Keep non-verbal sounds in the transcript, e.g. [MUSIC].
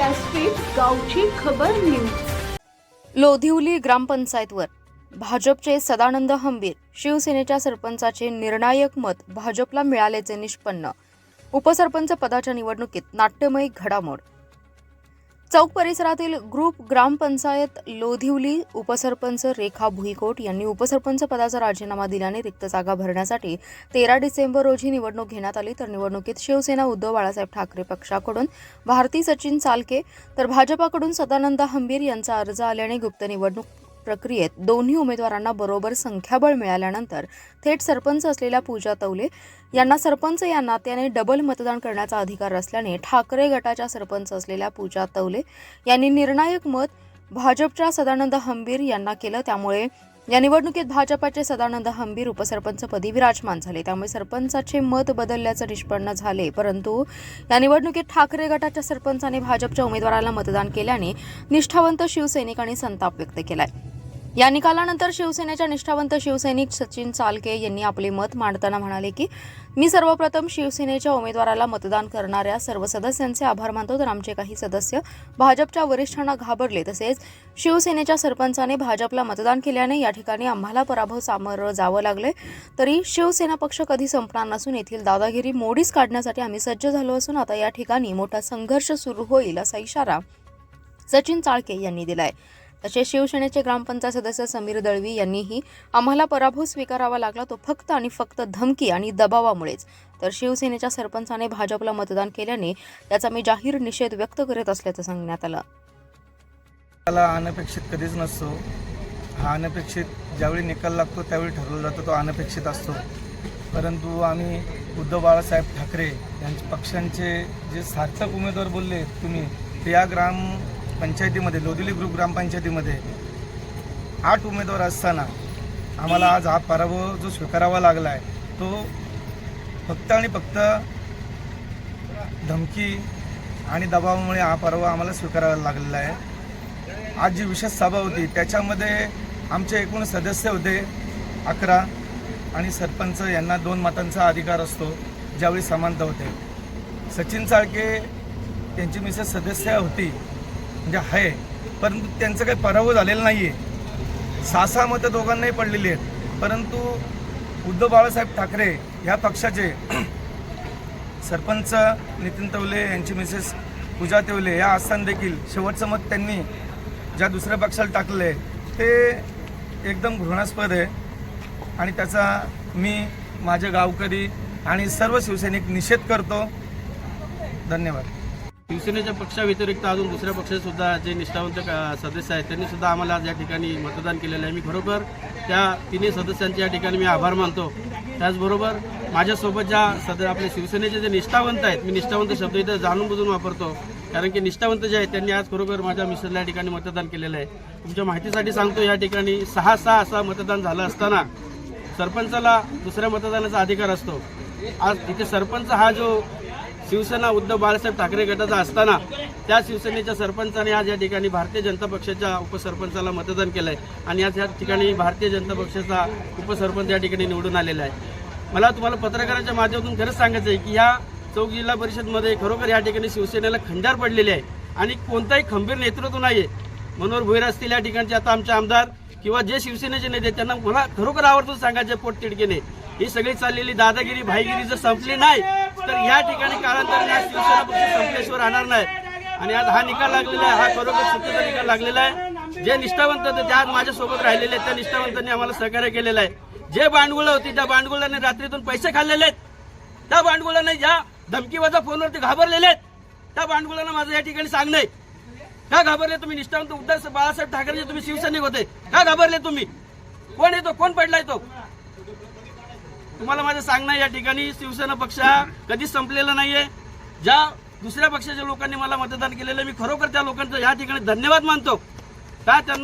व्यासपीठ गावची खबर लोधिवली ग्रामपंचायतवर भाजपचे सदानंद हंबीर शिवसेनेच्या सरपंचाचे निर्णायक मत भाजपला मिळाल्याचे निष्पन्न. उपसरपंच पदाच्या निवडणुकीत नाट्यमय घडामोड. चौक परिसरातील ग्रुप ग्रामपंचायत लोधिवली उपसरपंच रेखा भुईकोट यांनी उपसरपंच पदाचा राजीनामा दिल्याने रिक्त जागा भरण्यासाठी तेरा डिसेंबर रोजी निवडणूक घेण्यात आली. तर निवडणुकीत शिवसेना उद्धव बाळासाहेब ठाकरे पक्षाकडून भारती सचिन चालके तर भाजपाकडून सदानंद हंबीर यांचा अर्ज आल्याने गुप्त निवडणूक प्रक्रियेत दोन्ही उमेदवारांना बरोबर संख्याबळ मिळाल्यानंतर थेट सरपंच असलेल्या पूजा तवले यांना सरपंच या नात्याने डबल मतदान करण्याचा अधिकार असल्याने ठाकरे गटाच्या सरपंच असलेल्या पूजा तवले यांनी निर्णायक मत भाजपच्या सदानंद हंबीर यांना केलं. त्यामुळे या निवडणुकीत भाजपाचे सदानंद हंबीर उपसरपंचपदी विराजमान झाले. त्यामुळे सरपंचाचे मत बदलल्याचं निष्पन्न झाले. परंतु या निवडणुकीत ठाकरे गटाच्या सरपंचाने भाजपच्या उमेदवाराला मतदान केल्याने निष्ठावंत शिवसैनिकांनी संताप व्यक्त केलाय. या निकालानंतर शिवसेनेच्या निष्ठावंत शिवसैनिक सचिन चालके यांनी आपले मत मांडताना म्हणाले की मी सर्वप्रथम शिवसेनेच्या उमेदवाराला मतदान करणाऱ्या सर्व सदस्यांचे आभार मानतो. तर आमचे काही सदस्य भाजपच्या वरिष्ठांना घाबरले. तसेच शिवसेनेच्या सरपंचाने भाजपला मतदान केल्याने या ठिकाणी आम्हाला पराभव सामोरं जावं लागले. तरी शिवसेना पक्ष कधी संपणार नसून येथील दादागिरी मोडीच काढण्यासाठी आम्ही सज्ज झालो असून आता या ठिकाणी मोठा संघर्ष सुरू होईल असा इशारा सचिन चाळके यांनी दिलाय. तसेच शिवसेनेचे ग्रामपंचायत सदस्य समीर दळवी यांनीही आम्हाला पराभव स्वीकारावा लागला. तो फक्त आणि फक्त धमकी आणि दबावामुळेच. तर शिवसेनेच्या सरपंचाने भाजपला मतदान केल्याने त्याचा मी जाहीर निषेध व्यक्त करत असल्याचं सांगण्यात आलं. त्याला अनपेक्षित कधीच नसतो. हा अनपेक्षित ज्यावेळी निकाल लागतो त्यावेळी ठरवला जातो तो अनपेक्षित असतो. परंतु आम्ही उद्धव बाळासाहेब ठाकरे यांच्या पक्षांचे जे सार्थक उमेदवार बोलले तुम्ही ते या ग्राम पंचायतीमध्ये लोधिली ग्रुप ग्रामपंचायतीमध्ये आठ उमेदवार असताना आम्हाला आज हा पराभव जो स्वीकारावा लागला आहे तो फक्त आणि फक्त धमकी आणि दबावामुळे हा पराभव आम्हाला स्वीकारावा लागलेला आहे. आज जी विशेष सभा होती त्याच्यामध्ये आमचे एकूण सदस्य होते अकरा आणि सरपंच यांना दोन मतांचा अधिकार असतो ज्यावेळी समानता होते. सचिन चाळके त्यांची मिसेस सदस्य होती म्हणजे आहे. परंतु त्यांचं काही पराभव झालेला नाही आहे सहा सहा मतं दोघांनाही पडलेली आहेत. परंतु उद्धव बाळासाहेब ठाकरे ह्या पक्षाचे [CLEARS THROAT] सरपंच नितीन तवले यांची मिसेस पूजा तेवले या आस्थान देखील शेवटचं मत त्यांनी ज्या दुसऱ्या पक्षाला टाकले ते एकदम घृणास्पद आहे. आणि त्याचा मी माझे गावकरी आणि सर्व शिवसैनिक निषेध करतो. धन्यवाद. शिवसेनेच्या पक्षाव्यतिरिक्त अजून दुसऱ्या पक्षाचे सुद्धा जे निष्ठावंत सदस्य आहेत त्यांनी सुद्धा आम्हाला आज या ठिकाणी मतदान केलेलं आहे. मी खरोखर त्या तिन्ही सदस्यांचे या ठिकाणी मी आभार मानतो. त्याचबरोबर माझ्यासोबत ज्या सद आपले शिवसेनेचे जे निष्ठावंत आहेत मी निष्ठावंत शब्द इथं जाणून बुजून वापरतो. कारण की निष्ठावंत जे आहेत त्यांनी आज खरोखर माझ्या मिस्टरला या ठिकाणी मतदान केलेलं आहे. तुमच्या माहितीसाठी सांगतो या ठिकाणी सहा सहा असा मतदान झालं असताना सरपंचाला दुसऱ्या मतदानाचा अधिकार असतो. आज तिथे सरपंच हा जो शिवसेना उद्धव बाळासाहेब ठाकरे गटाचा असताना त्या शिवसेनेच्या सरपंचाने आज या ठिकाणी भारतीय जनता पक्षाच्या उपसरपंचाला मतदान केलं आहे आणि आज या ठिकाणी भारतीय जनता पक्षाचा उपसरपंच या ठिकाणी निवडून आलेला आहे. मला तुम्हाला पत्रकाराच्या माध्यमातून खरंच सांगायचं आहे की या चौक जिल्हा परिषदमध्ये खरोखर या ठिकाणी शिवसेनेला खंडार पडलेली आहे. आणि कोणताही खंबीर नेतृत्व नाही आहे मनोहर भोईर असतील या ठिकाणचे आता आमचे आमदार किंवा जे शिवसेनेचे नेते त्यांना मला खरोखर आवर्जून सांगायचे पोटतिडकेने. ही सगळी चाललेली दादागिरी भाईगिरी जर संपली नाही तर या ठिकाणी कालांतराने आज शिवसेना पक्ष संपल्याशिवाय राहणार नाही. आणि आज हा निकाल लागलेला आहे हा खरोखर चुकीचा निकाल लागलेला आहे. जे निष्ठावंत होते ते आज माझ्यासोबत राहिलेले आहेत. त्या निष्ठावंतांनी आम्हाला सहकार्य केलेलं आहे. जे भांडवलं होती त्या भांडवलाने रात्रीतून पैसे खाल्लेले आहेत. त्या भांडवलाने ज्या धमकीवाजा फोनवरती घाबरलेले आहेत. त्या भांडवलांना माझं या ठिकाणी सांगणं आहे. का घाबरले तुम्ही? निष्ठावंत उद्धव बाळासाहेब ठाकरेचे तुम्ही शिवसैनिक होते. का घाबरले तुम्ही? कोण येतो? कोण पडलाय तो? तुम्हाला माझं सांगणं या ठिकाणी शिवसेना पक्ष हा कधीच संपलेला नाहीये. ज्या दुसऱ्या पक्षाच्या लोकांनी मला मतदान केलेलं मी खरोखर त्या लोकांचं या ठिकाणी धन्यवाद मानतो. का त्यांना